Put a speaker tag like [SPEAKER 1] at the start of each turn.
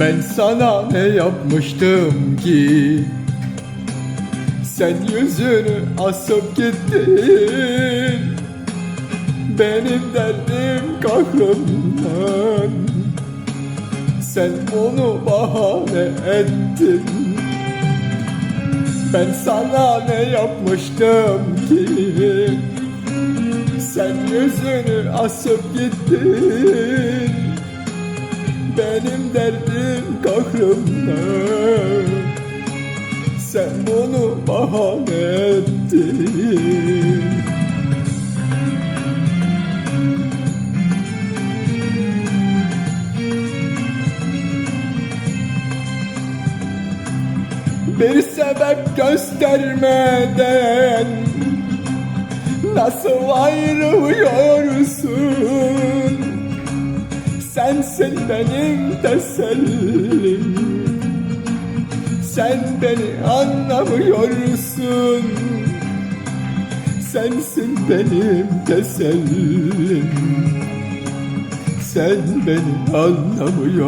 [SPEAKER 1] Ben sana ne yapmıştım ki? Sen yüzünü asıp gittin. Benim derdim kahrımdan Sen onu bahane ettin. Ben sana ne yapmıştım ki? Sen yüzünü asıp gittin benim derdim kahrımdan Sen bunu bahane ettin. Bir sebep göstermeden Nasıl ayrılıyorsun Sensin benim tesellim. Sen beni anlamıyorsun. Sensin benim tesellim. Sen beni anlamıyorsun